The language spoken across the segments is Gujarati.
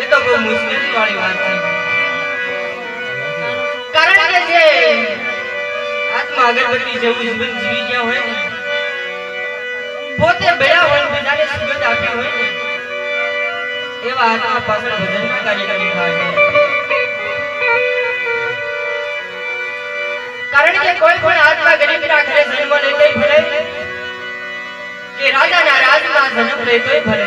એ તો બહુ મુશ્કેલી વાળી વાત કારણ કે જે આત્મા અગરબત્તી જેવું જીવન જીવી ગયા હોય પોતે બેડા હોય બીજાને સુગંધ આપી હોય એવા આત્મા પાછળ ભજનના કાર્યક્રમ થાય. કારણ કે કોઈ પણ આત્મા ગરીબના ઘરે જન્મ લે તોય ભલે. કે રાજાના રાજમાં જન્મ લે તોય ભલે.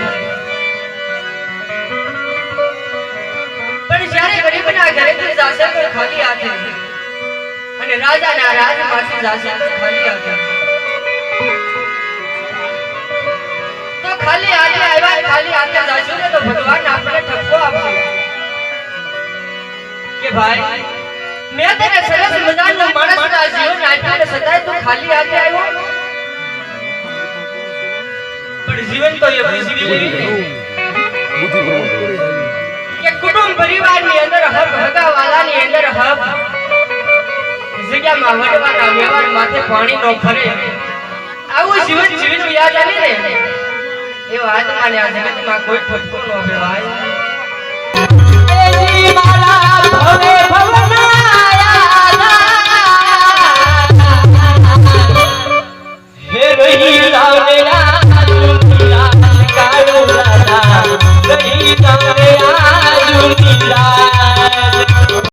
પણ જ્યારે ગરીબના ઘરેથી જાશે તો ખાલી હાથે અને રાજાના રાજમાંથી જાશે તો ખાલી હાથે ખાલી હાથે જાશું ને તો ભગવાન આપણને ઠપકો આપશે. કે ભાઈ, મેં તને સરસ મજાનો માણસ જીવન આપ્યું ને સદાય તું ખાલી હાથે આવ્યો? પણ જીવન તો એ ને કે કુટુંબ પરિવારની અંદર હક હગાવાલાની અંદર હબ, જગ્યામાં વડવાના વ્યવહાર માથે પાણી નો ફરે એવો આત્માને આ જગતમાં કોઈ ઠપકો ન ભવે